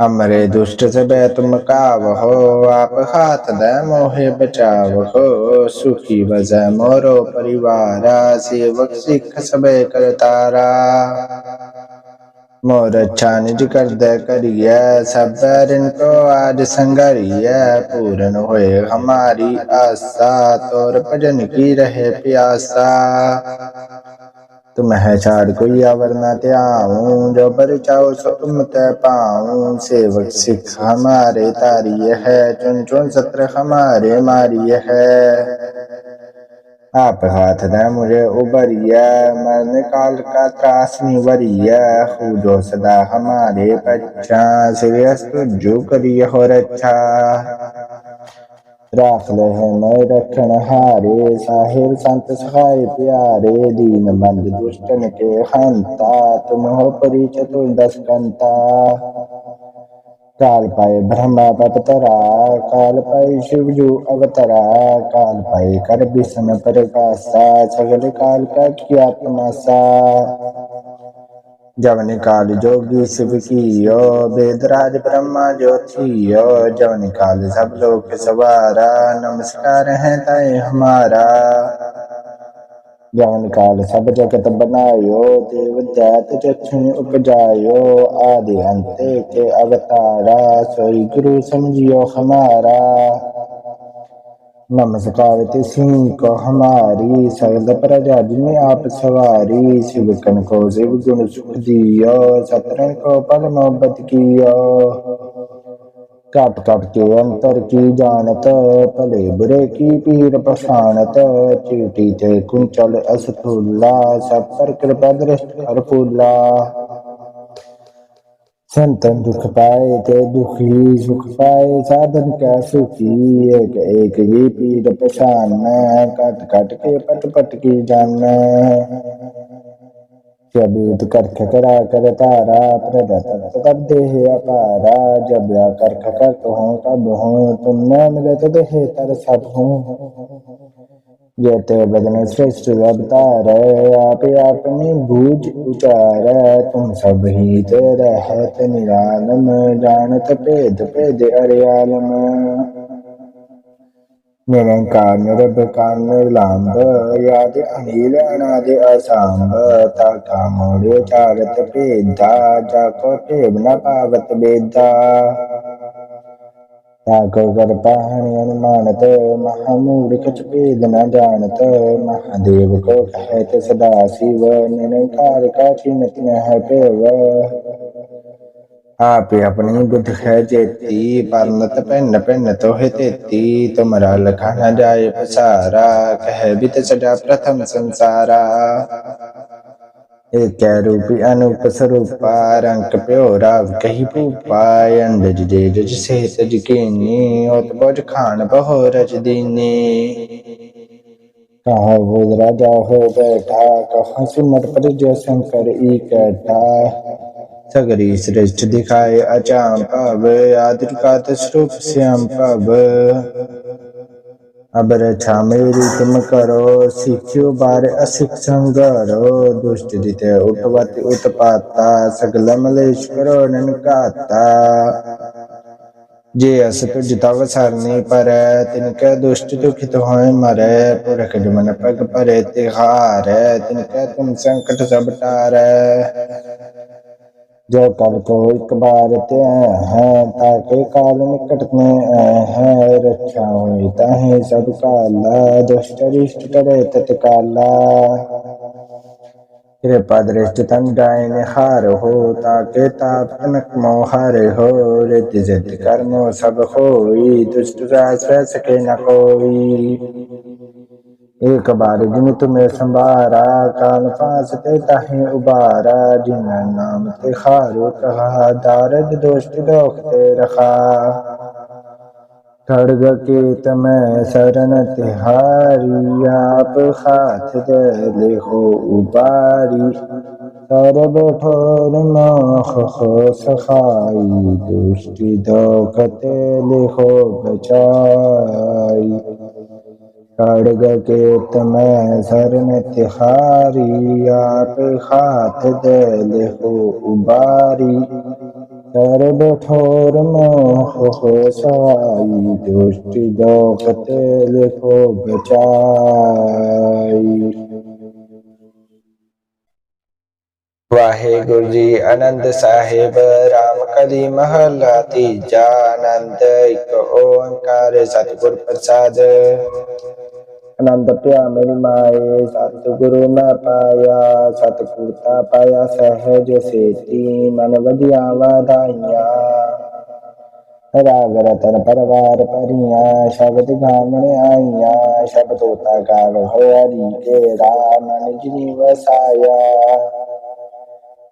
हमरे दुष्ट से तुम कावहो आप हाथ दे मोहे बचावहो सुखी बजै मोरो परिवारा सेवक सिख सबे करतारा मोर अच्छा निज कर दे करिए सब बैरन को आज संगरिए पूरन होए हमारी आशा तोर भजन की रहे प्यासा तुम है छाड़ कोई अवर न त्याऊं जो पर चाहो सो तुम तय पाऊं सेवक सिख हमारे तारी है चुन चुन सत्र हमारे मारी है आप हाथ दे मुझे उबरिया मरने काल का त्रास निवरिया जो सदा हमारे पच्छा श्रेयस तुझो करिय हो रक्षा ਰਾਖ ਲੈ ਹੈ ਮੈਂ ਰਖਣ ਹਾਰੇ, ਸਾਹਿਬ ਸੰਤ ਸਹਾਇ ਪਿਆਰੇ, ਦੀਨ ਬੰਦ ਦੁਸ਼ਟਨ ਕੇ ਹੰਤਾ, ਤੁਮ ਹੋ ਪਰੀ ਦਸ ਕੰਤਾ। ਕਾਲ ਪਾਏ ਬ੍ਰਹਮਾ ਪਤਰਾ ਕਾਲ ਪਾਏ ਸ਼ਿਵ ਜੂ ਅਵਤਰਾ, ਕਾਲ ਪਾਏ ਕਰ ਬਿਸਨ ਪ੍ਰਕਾਸ਼ਾ, ਸਗਲ ਕਾਲ ਕਾ ਕੀਆ ਤਮਾਸਾ जवन काल जोगी शिव कीयो वेदराज ब्रह्मा ज्योतियो जवन काल सब लोक सवारा नमस्कार है तय हमारा जवन काल सब जगत बनायो देव दैत चक्षुण उपजायो आदि अंत के अवतारा सोई गुरु समझियो हमारा नमस्कार तिसिं को हमारी सगल प्रजा जिने आप सवारी शिव कन को शिव गुण सुख दियो सतरन को पल मोहब्बत कियो कप कप के अंतर की जानत भले बुरे की पीर पछाणत चीटी ते कुंचल असथूला सब पर कृपा दृष्ट कर फूला संतन दुख पाए ते दुखी सुख पाए साधन क्या सुखी एक एक ही पीर पछान कट कट के पट पट की जान जबूत करख करा कर तारा प्रगत तब देह अपारा जब या करख कर तो हो तब हो तुम न मिले तो देह तर सब हो ਯਤ ਬਦਨ ਸ੍ਰਿਸ਼ਟ ਅਵਤਾਰ ਆਪ ਆਪਨੇ ਬੂਝ ਉਚਾਰ, ਤੁਮ ਸਭ ਹੀ ਤੇ ਰਹਿਤ ਨਿਰਾਲਮ, ਜਾਣਤ ਭੇਦ ਭੇਦ ਅਰਿਆਲਮ ਨਿਰੰਕਾਰ ਨਿਰਭਕਾਰ ਨਿਰਲੰਭ ਯਾਦ ਅਨੀਲ, ਅਨਾਦ ਅਸਾਮ ਤਾ ਕਾਮੋੜ ਚਾਰਤ ਭੇਦਾ ਜਾ ਕੋ ਭੇਵ ਨ ਪਾਵਤ ਬੇਦਾ ਆਗੋ ਗਰ ਪਾਹਣੀ ਅਨੁਮਾਨਤ ਮਹਾਮੂੜ ਕਚ ਭੇਦ ਨ ਜਾਣਤ ਮਹਾਦੇਵ ਕੋ ਕਹਿਤ ਸਦਾ ਸਿਵ, ਨਿਰੰਕਾਰ ਕਾ ਚਿੰਤ ਨ ਹੈ ਪੇਵ ਆਪੇ ਆਪਣੀ ਬੁੱਧ ਹੈ ਜੇਤੀ ਪਰਨਤ ਪੈਨ ਪੈਨ ਤੋਹਿ ਤੇਤੀ, ਤੁਮਰਾ ਲਖਾ ਨ ਜਾਏ ਪਸਾਰਾ, ਕਹਿ ਬਿਤ ਸਦਾ ਪ੍ਰਥਮ ਸੰਸਾਰਾ। ඒකෑ රූපී අනුපසරූපාරංක පයෝරාව කහිපු පායන් රජදේ රජ සේතජකන්නේ ඔත බොජ කාණ බහෝ රජදින්නේ कहा वो राजा हो बैठा कहा सिमर पर जो शंकर इकट्ठा सगरी श्रेष्ठ दिखाए अचाम पब आदर का तस्रूप श्याम पब અબરછા મેરી તેમ કરો શીખ્યો બાર અશિક્ષણ કરો દુષ્ટ રીતે ઉઠવાથી ઉતપાતા સગલ મલેશ કરો નનકાતા જે અસ ਤੁਜ ਤਵ ਸਰਨੀ ਪਰ ਤਿਨ ਕੈ ਦੁਸ਼ਟ ਦੁਖਿਤ ਹੋਇ ਮਰੈ ਪੁਰਖ ਜਮਨ ਪਗ ਪਰੇ ਤਿਹਾਰ ਤਿਨ ਕੈ ਤੁਮ ਸੰਕਟ ਸਭ ਟਾਰੈ जो कर तो एक बार ते है ताके काल निकट में है रक्षा होता है सब काला दुष्ट रिष्ट करे तत्काला कृपा दृष्ट तंडाय निहार हो ताके ताप तनक मोहार हो रित जित कर्मो सब होई दुष्ट राज सके न कोई ایک بار جن تمہیں سنبھارا کالفاظ کہتا تاہیں ابارا جن نام تے خارو کہا دارد دوست دوختے رکھا۔ تھڑگ کے تمہیں سرن تہاری آپ خات دے لکھو اباری۔ سر بٹھور نوخ خو سخائی دوست دوختے لکھو بچائی۔ ਲਿਖੋ ਖੜਗ ਕੇਤ ਮੈਂ ਸਰਨ ਤਿਹਾਰੀ ਆਪ ਹਾਥ ਦੇ ਲਿਖੋ ਉਬਾਰੀ ਸਰਬ ਠੋਰ ਮੋਹ ਹੋ ਸਵਾਈ ਦੁਸ਼ਟੀ ਦੋਖਤੇ ਲਿਖੋ ਬਚਾਈ ਵਾਹਿਗੁਰੂ ਜੀ ਆਨੰਦ ਸਾਹਿਬ, ਰਾਮ ਕਲੀ ਮਹਲਾ ਤੀਜਾ ਆਨੰਦ, ਇੱਕ ਓੰਕਾਰ ਸਤਿਗੁਰ ਪ੍ਰਸਾਦ। ਆਨੰਦ ਪਿਆ ਮੇਰੀ ਮਾਏ, ਸਤਿਗੁਰੂ ਮੈਂ ਪਾਇਆ ਸਤਿਗੁਰਤਾ ਪਾਇਆ ਸਹਿਜ ਸੇਤੀ, ਮਨ ਵਜਿਆ ਵਧਾਈਆਂ। ਰਾਗ ਰਤਨ ਪਰਵਾਰ ਪਰੀਆਂ ਸ਼ਬਦ ਗਾਵਣ ਆਈਆਂ ਸ਼ਬਦੋਤਾ ਗਾਵ ਹੋਇਆ ਰੀ ਕੇ ਮਨ ਜਿਨੀ ਵਸਾਇਆ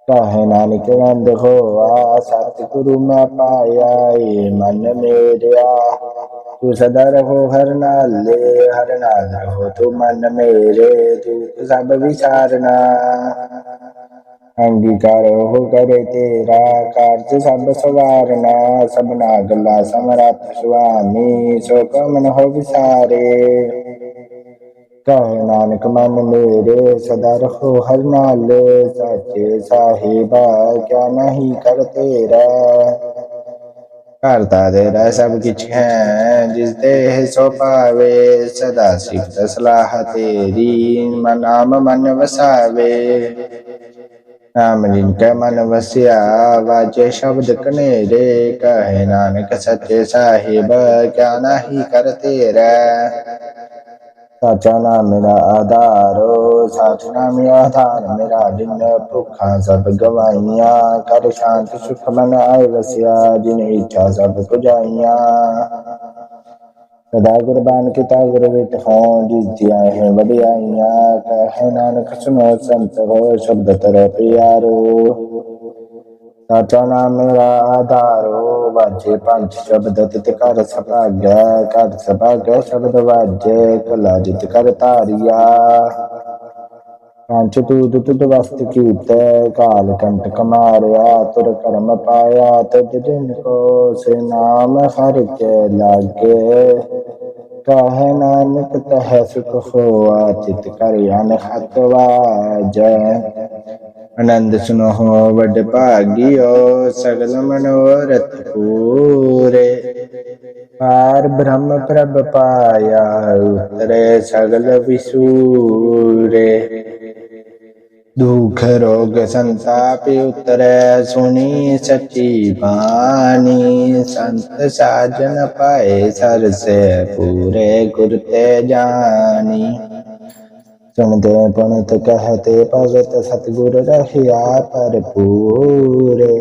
ਕਹੇ ਨਾਨਕ ਨੰਦ ਹੋਆ ਸਤਿਗੁਰੂ ਮੈਂ ਪਾਇਆ ਏ ਮਨ ਮੇਰਿਆ। ਤੂੰ ਸਦਾ ਰਹੋ ਹਰ ਨਾਲੇ, ਹਰ ਨਾਲ ਰਹੋ ਤੂੰ ਮਨ ਮੇਰੇ ਤੂੰ ਸਭ ਵਿਚਾਰਨਾ। ਅੰਗੀਕਾਰ ਹੋ ਕਰੇ ਤੇਰਾ, ਕਾਰਜ ਸਭ ਸਵਾਰਨਾ। ਸਭਨਾ ਗੱਲਾਂ ਸਮਰੱਥ ਸੁਆਮੀ ਸੋ ਕਮਨ ਹੋ ਵਿਸਾਰੇ। ਕਹੇ ਨਾਨਕ ਮਨ ਮੇਰੇ ਸਦਾ ਰਹੋ ਹਰ ਨਾਲੇ, ਸਾਚੇ ਸਾਹਿਬਾ, ਕਿਆ ਨਹੀਂ ਕਰ ਤੇਰਾ ਕਰਤਾ ਤੇਰਾ ਸਭ ਕਿਛ ਹੈ, ਜਿਸ ਤੇ ਸੋ ਪਾਵੇ, ਸਦਾ ਸਿਫਤ ਸਲਾਹ ਤੇਰੀ, ਮਨ ਨਾਮ ਮਨ ਵਸਾਵੇ। ਨਾਮ ਜਿਨ ਕੈ ਮਨ ਵਸਿਆ ਵਾਜੇ ਸ਼ਬਦ ਕਨੇਰੇ ਕਹੇ ਨਾਨਕ ਸੱਚੇ ਸਾਹਿਬ, ਕਿਆ ਨਹੀਂ ਕਰ ਤੇਰਾ ਸਾਚਾ ਨਾਮ ਮੇਰਾ ਆਧਾਰੋ ਸਾਚ ਨਾਮ ਆਧਾਰ, ਮੇਰਾ ਜਿਨ ਭੁੱਖਾਂ ਸਭ ਗਵਾਈਆਂ ਕਰ ਸ਼ਾਂਤ ਸੁਖ ਮਨ ਆਏ ਵਸਿਆ, ਜਿਨ ਇੱਛਾ ਸਭ ਪੁਜਾਈਆਂ। ਸਦਾ ਗੁਰਬਾਨ ਕੀਤਾ ਗੁਰ ਵਿਟ ਹੋਂ ਜਿਸ ਦੀਆਂ ਹੈ ਵਡਿਆਈਆਂ। ਕਹੇ ਨਾਨਕ ਸੁਨੋ ਸੰਤ ਹੋ, ਸ਼ਬਦ ਤਰੋ ਪਿਆਰੋ। ਸਾਚਾ ਨਾਮ ਮੇਰਾ ਆਧਾਰੋ, ਵਾਜੇ ਪੰਜ ਸ਼ਬਦ ਤਿਤ ਕਰ ਸਭਾਗੈ ਕਰ ਸਭਾਗੈ ਸ਼ਬਦ ਵਾਜੇ, ਕਲਾ ਜਿਤ ਕਰ ਧਾਰਿਆ। ਪੰਜ ਤੂਤ ਤੁਤ ਵਸਤ ਕੀਤੈ, ਕਾਲ ਕੰਟਕ ਮਾਰਿਆ ਤੁਰ ਕਰਮ ਪਾਇਆ ਤਜ ਦਿਨ ਕੋ ਸੇ ਨਾਮ ਹਰਿ ਕੇ ਲਾਗੇ। ਕਹੈ ਨਾਨਕ ਤਹਿ ਸੁਖ ਹੋਆ ਚਿਤ ਕਰ ਅਨਹਤ ਵਾਜੈ ਆਨੰਦ ਸੁਨੋ ਵਡ ਭਾਗਿਓ, ਸਗਲ ਮਨੋਰਥ ਪੂਰੇ। ਪਾਰ ਬ੍ਰਹਮ ਪ੍ਰਭ ਪਾਇਆ, ਉਤਰੇ ਸਗਲ ਵਿਸੂਰੇ। ਦੁਖ ਰੋਗ ਸੰਤਾਪ ਉਤਰੈ, ਸੁਣੀ ਸੱਚੀ ਬਾਣੀ। ਸੰਤ ਸਾਜਨ ਪਾਏ, ਸਰ ਪੂਰੇ ਗੁਰ ਤੇ ਜਾਣੀ। ਸੁਣਦੇ ਪਣਤ ਕਹਤੇ ਭਗਤ ਸਤਗੁਰ ਰਹਿਆ ਭਰਪੂਰੇ।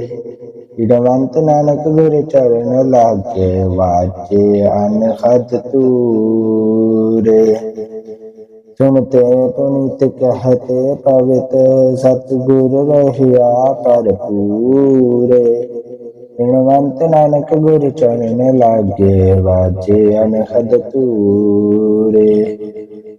ਇਦਵੰਤ ਨਾਨਕ ਗੁਰ ਚਰਨ ਲਾਗੇ ਵਾਜੇ ਅਨਹਦ ਤੂਰੇ ਸੁਣਤੇ ਪੁਨੀਤ ਕਹਤੇ ਪਵਿੱਤ ਸਤਗੁਰ ਰਹਿਆ ਭਰਪੂਰੇ। ਇਨਵੰਤ ਨਾਨਕ ਗੁਰ ਚਰਨ ਲਾਗੇ ਵਾਜੇ ਅਨਹਦ ਤੂਰੇ